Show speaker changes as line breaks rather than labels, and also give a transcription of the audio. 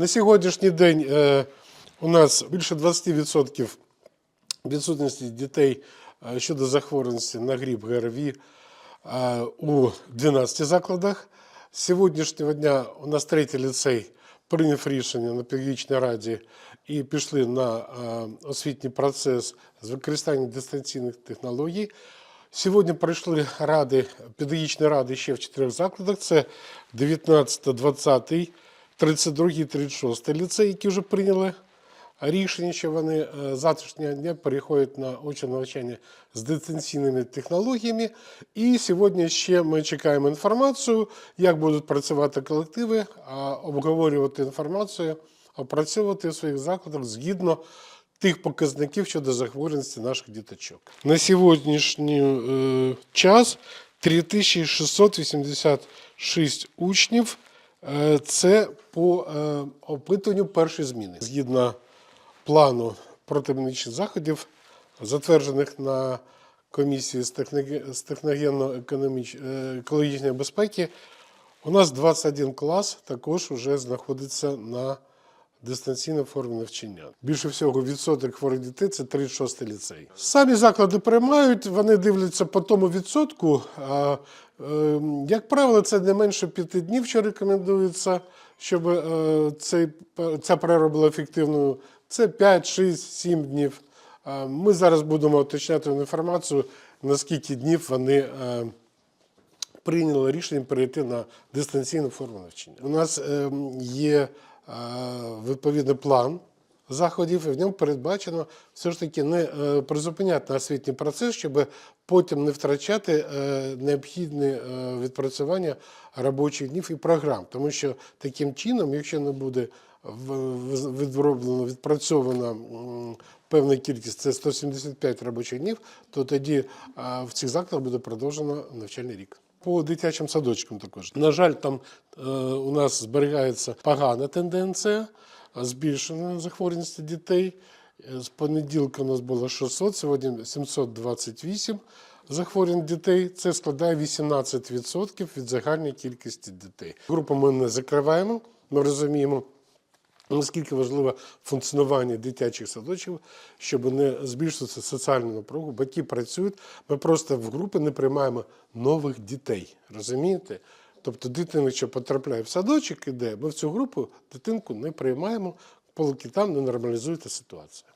На сьогоднішній день е, у нас більше 20% відсутності дітей е, щодо захворюваності на грип ГРВІ е, у 12 закладах. З сьогоднішнього дня у нас третій ліцей прийняв рішення на педагогічній раді і пішли на освітній процес з використанням дистанційних технологій. Сьогодні пройшли ради, педагогічні ради ще в чотирьох закладах. Це 19, 20, 32 і 36 ліцей, які вже прийняли рішення, що вони е, завтрашнього дня переходять на очне навчання з дистанційними технологіями. І сьогодні ще ми чекаємо інформацію, як будуть працювати колективи, обговорювати інформацію, опрацьовувати в своїх закладах згідно тих показників щодо захворюваності наших діточок. На сьогоднішній е, час 3686 учнів. Е, Це по е, опитуванню першої зміни. Згідно плану протимедичних заходів, затверджених на комісії з техноге- з техногенно-екологічної безпеки, у нас 21 клас також вже знаходиться на дистанційній формі навчання. Більше всього відсоток хворих дітей це 36 ліцей. Самі заклади приймають, вони дивляться по тому відсотку. А, е, як правило, це не менше п'яти днів, що рекомендується, щоб е, цей, ця перерва була ефективною. Це 5, 6, 7 днів. А Ми зараз будемо уточняти інформацію, наскільки днів вони. е, прийняли рішення перейти на дистанційну форму навчання. У нас ем, є е, відповідний план заходів, і в ньому передбачено все ж таки не е, призупиняти освітній процес, щоб потім не втрачати е, необхідне е, відпрацювання робочих днів і програм. Тому що таким чином, якщо не буде відроблено, відпрацьовано м, певна кількість, це 175 робочих днів, то тоді в цих закладах буде продовжено навчальний рік. По дитячим садочкам також. На жаль, там е, у нас зберігається погана тенденція збільшення захворюваності дітей. Е, З понеділка у нас було 600, сьогодні 728 захворювань дітей. Це складає 18% від загальної кількості дітей. Групу ми не закриваємо, ми розуміємо. Наскільки важливе функціонування дитячих садочків, щоб не збільшувати соціальну напругу. Батьки працюють, ми просто в групи не приймаємо нових дітей. Розумієте? Тобто дитина, що потрапляє в садочок, іде, ми в цю групу дитинку не приймаємо, поки там не нормалізується ситуація.